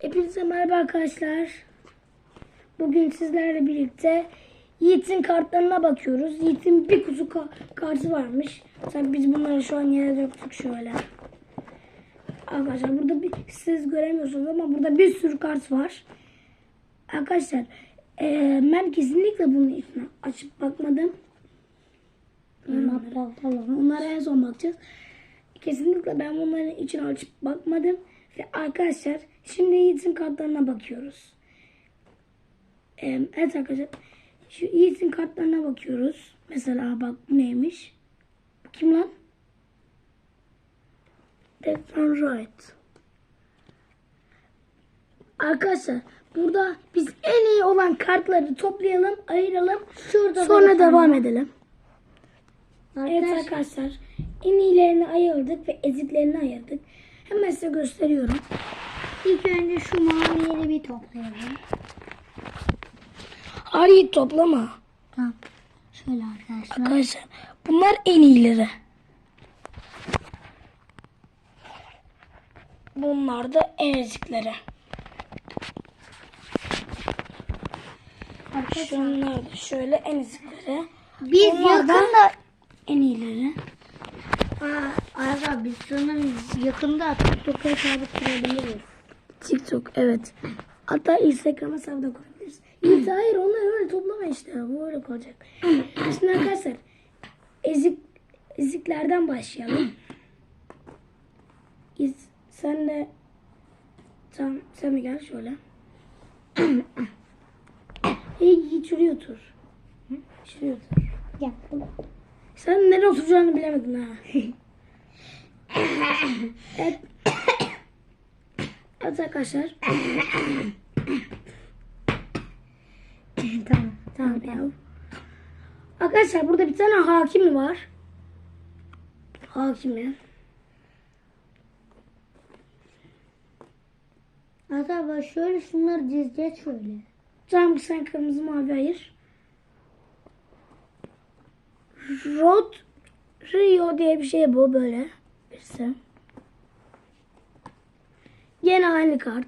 Hepinize merhaba arkadaşlar. Bugün sizlerle birlikte Yiğit'in kartlarına bakıyoruz. Yiğit'in bir kutu ka- kartı varmış. Tabii biz bunları şu an yere döktük şöyle. Arkadaşlar burada bir, siz göremiyorsunuz ama burada bir sürü kart var. Arkadaşlar eee, ben kesinlikle bunun içine açıp bakmadım. Onlara en son bakacağız. Kesinlikle ben bunların içine açıp bakmadım. Ve arkadaşlar şimdi Yiğit'in kartlarına bakıyoruz. Evet arkadaşlar. Şu Yiğit'in kartlarına bakıyoruz. Mesela bak bu neymiş? Bu kim lan? Left and right. Arkadaşlar burada biz en iyi olan kartları toplayalım, ayıralım. Şurada sonra devam edelim. Evet Arkadaşlar, arkadaşlar en iyilerini ayırdık ve eziklerini ayırdık. Hemen size gösteriyorum. ilk önce şu mavileri bir toplayalım. Hayır toplama. Tamam. Şöyle arkadaşlar. Arkadaşlar bunlar en iyileri. Bunlar da en ezikleri. Arkadaşlar Şunlar da şöyle en ezikleri. biz Bunlar da yakında en iyileri. Aa, Arda biz sanırım yakında TikTok hesabı kurabiliriz. TikTok evet. Hatta Instagram hesabı da kurabiliriz. Yiğit, hayır onlar öyle toplama işte. Bu öyle kalacak. Şimdi arkadaşlar ezik eziklerden başlayalım. İz, sen de tamam sen de gel şöyle. Hey Yiğit şuraya otur. Şuraya otur. Gel. Sen nereye oturacağını bilemedin ha. Evet. evet arkadaşlar. tamam. Tamam ya. Arkadaşlar burada bir tane hakimi var. Hakimi. Arda bak şöyle şunları dizeceğiz şöyle. Tamam sen kırmızı mavi ayır. Rod Rio diye bir şey bu böyle. Birisi. Gene aynı kart.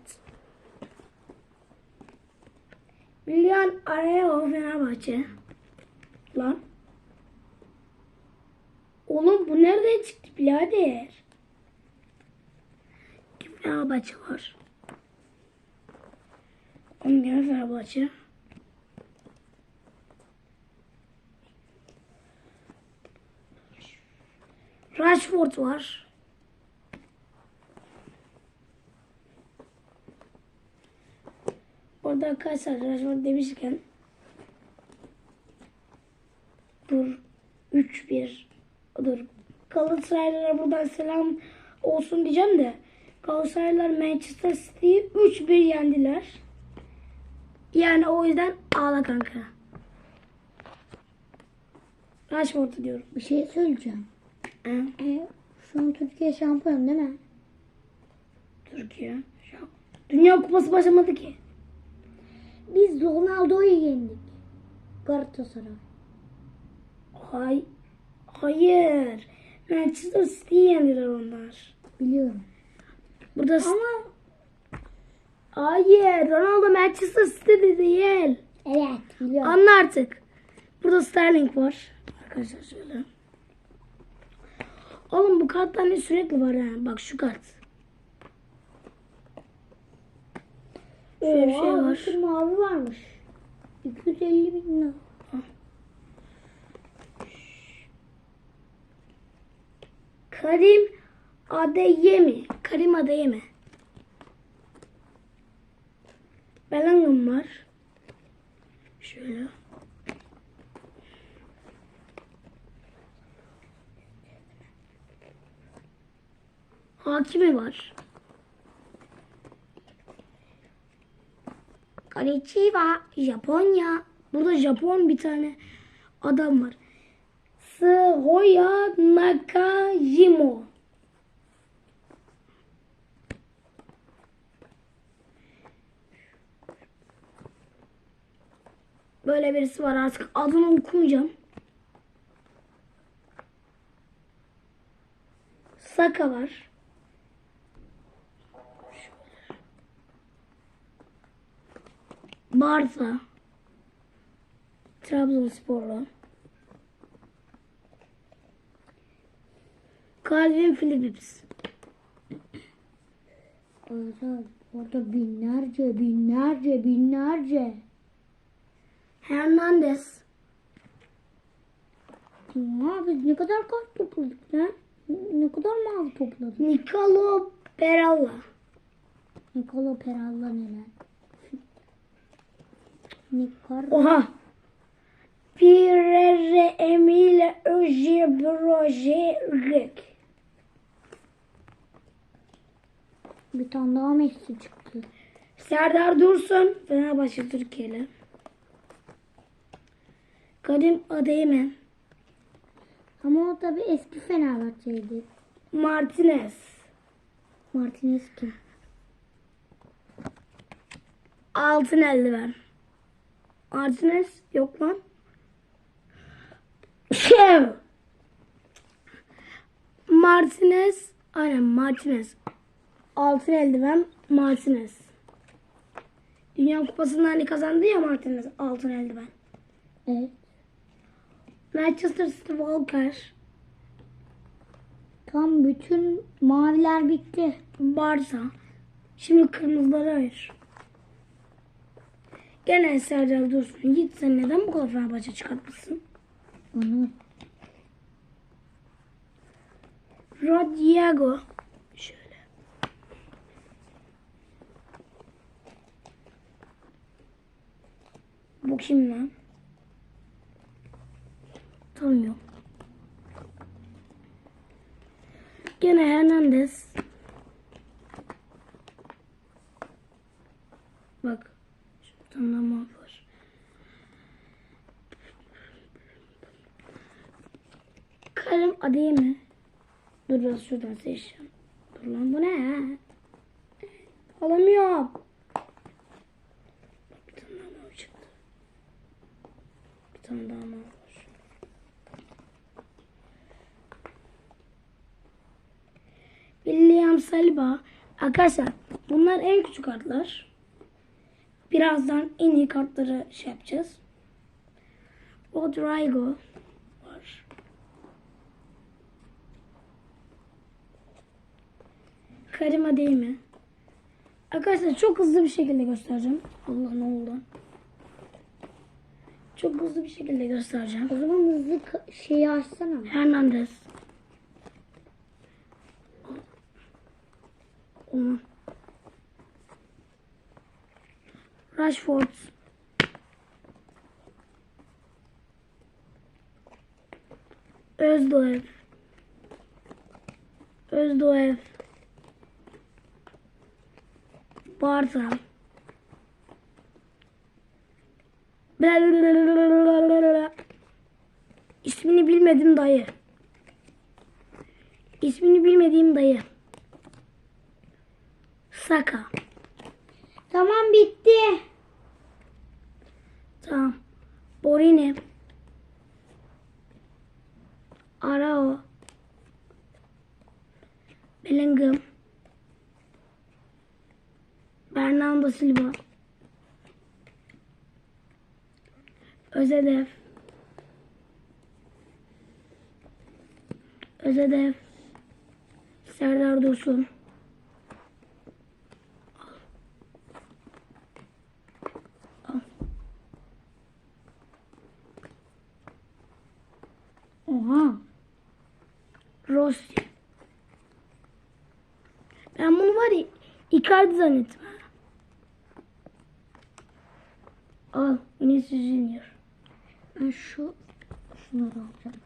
Milyon Areo Fenerbahçe. Lan. Oğlum bu nereden çıktı birader? Fenerbahçe var. Onun Fenerbahçe. Rashford var. Orada arkadaşlar Rashford demişken dur 3-1 dur Galatasaraylılara buradan selam olsun diyeceğim de Galatasaraylılar Manchester City'yi 3-1 yendiler. Yani o yüzden ağla kanka. Rashford'u diyorum. Bir şey söyleyeceğim. E, şu an Türkiye şampiyon değil mi? Türkiye. Şu- Dünya Kupası başlamadı ki. Biz Ronaldo'yu yendik. Galatasaray. Hay Hayır. Manchester City'yi yendiler onlar. Biliyorum. Burada ama Hayır. Ronaldo Manchester City'de değil. Evet biliyorum. Anla artık. Burada Sterling var. Arkadaşlar şöyle. Oğlum bu kartlar ne sürekli var ha. Bak şu kart. Şöyle bir şey var. sürü mavi varmış. 250 bin lira. Karim Adeyemi. Karim Adeyemi. Bellingham var. Şöyle. Hakimi var. Konnichiwa. Japonya. Burada Japon bir tane adam var. Suhoya Nakajimo. Böyle birisi var artık adını okumayacağım. Saka var. Barça. Trabzonsporlu. Calvin Phillips. Orada, orada binlerce, binlerce, binlerce. Hernandez. Ya biz ne kadar kart topladık lan? Ne kadar mavi topladık? Nicolo Peralla. Nikola Peralla neler? Nikar Oha. Pierre Emile Ojebrojek. bir tane daha Messi çıktı. Serdar Dursun. Fenerbahçe Türkiye'li. Kadim Adeymen. Ama o tabi eski Fenerbahçe'ydi. Martinez. Martinez kim? Altın eldiven. Martinez yok lan. Şey. Martinez. Aynen Martinez. Altın eldiven Martinez. Dünya Kupası'nda hani kazandı ya Martinez altın eldiven. Evet. Manchester City Walker. Tam bütün maviler bitti. Barça. Şimdi kırmızıları ayır. Gene Serdar Dursun. Git sen neden bu kadar Fenerbahçe çıkartmışsın? Onu Rodiego. Şöyle. Bu kim lan? Tanımıyorum. Gene Hernandez. Bak. Da mavi var. Karim Adeyemi. Dur biraz şuradan seçeceğim. Dur lan bu ne? Alamıyorum. Bir tane daha mavi çıktı. Bir tane daha mavi var. William Saliba. Arkadaşlar bunlar en küçük kartlar. Birazdan en iyi kartları şey yapacağız. Rodrigo var. Karima değil mi? Arkadaşlar çok hızlı bir şekilde göstereceğim. Allah ne oldu? Çok hızlı bir şekilde göstereceğim. o zaman hızlı şeyi açsana. Hernandez. Olmam. Rashford. Özdoğev. Özdoğev. Bartra. İsmini bilmedim dayı. İsmini bilmediğim dayı. Saka. Tamam bitti. Tamam. Borini. Arao. Bellingham. Bernardo Silva. Özedev. Özedev. Serdar Dursun. Oha. Rossi. Ben bunu var ya Icardi zannettim. Al Vinicius Junior. Ben şu şunları alacağım.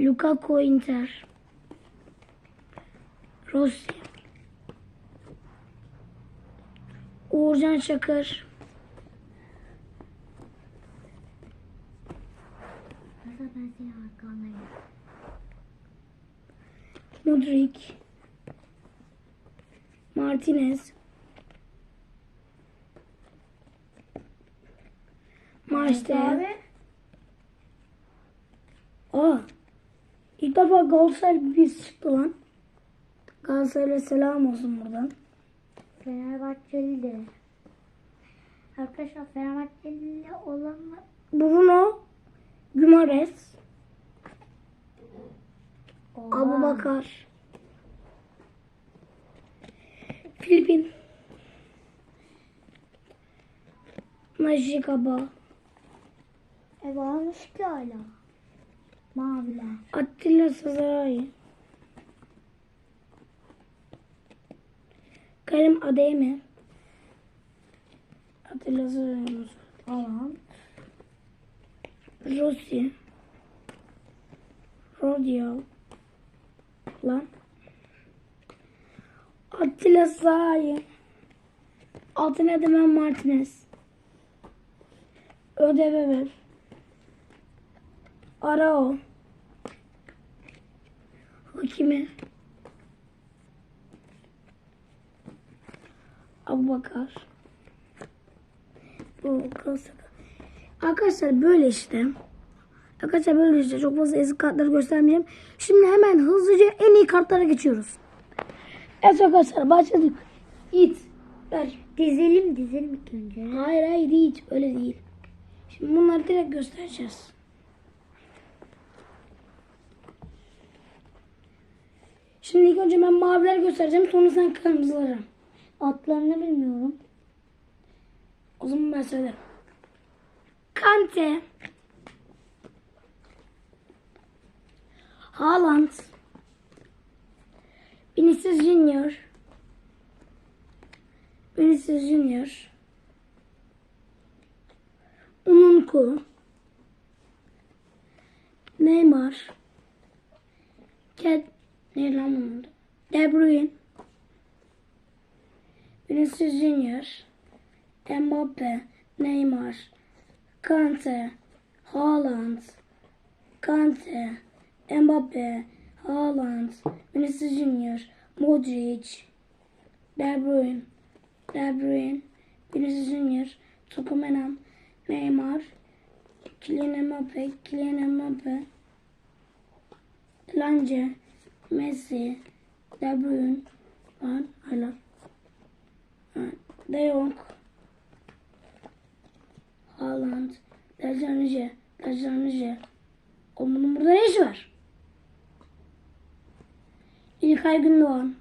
Lukaku Inter. Rossi. Uğurcan Çakır. Arada ben seni arkandayım. Mudrik. Martinez. Maçta. Aa. İlk defa Galatasaray bir çıktı lan. Galatasaray'a selam olsun buradan. Fenerbahçeli de. Arkadaşlar Fenerbahçeli olanlar Bruno Gumares. Oha. Abu Bakar. Filipin. Najikaba. E varmış ki hala. Maviler. Attila Sazaray. Karim Adeyemi. Attila Sazaray. Falan. Rossi. Rodio. Lan. Attila Sahay. Altın Edemen Martinez. Ödebeber. Arao. Hakimi. Abubakar. Bu. Arkadaşlar böyle işte. Arkadaşlar böyle işte çok fazla ezik kartları göstermeyeceğim. Şimdi hemen hızlıca en iyi kartlara geçiyoruz. Evet arkadaşlar başladık. Yiğit ver. Dizelim dizelim ilk önce. Hayır hayır Yiğit öyle değil. Şimdi bunları direkt göstereceğiz. Şimdi ilk önce ben mavileri göstereceğim sonra sen kırmızıları. Atlarını bilmiyorum. O zaman ben söylerim. Kante. Haaland. Vinicius Junior. Vinicius Junior. Ununku. Neymar. Ket. Ne lan bunun? De Bruyne. Vinicius Junior. Mbappe, Neymar, Kante, Haaland, Kante, Mbappe, Haaland, Vinicius Junior, Modric, De Bruyne, De Bruyne, Vinicius Junior, Tokumenan, Neymar, Kylian Mbappe, Kylian Mbappe, Lange, Messi, De Bruyne, lan hala, De Jong, Haaland, Dejanıcı, Dejanıcı. Oğlum bunun burada ne işi var? İlkay Gündoğan.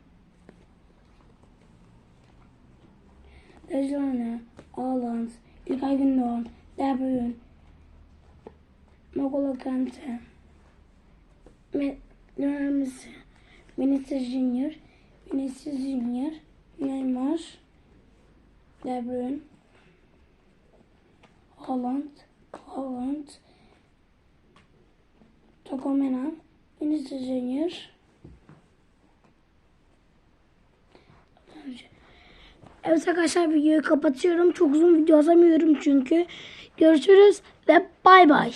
Dejanı, Haaland, İlkay Gündoğan, De Bruyne, N'Golo Kante, Lionel Messi, Vinicius Junior, Vinicius Junior, Neymar, De Bruyne, Haaland, Haaland, Tokomena, Vinicius Junior. Evet arkadaşlar videoyu kapatıyorum. Çok uzun video atamıyorum çünkü. Görüşürüz ve bay bay.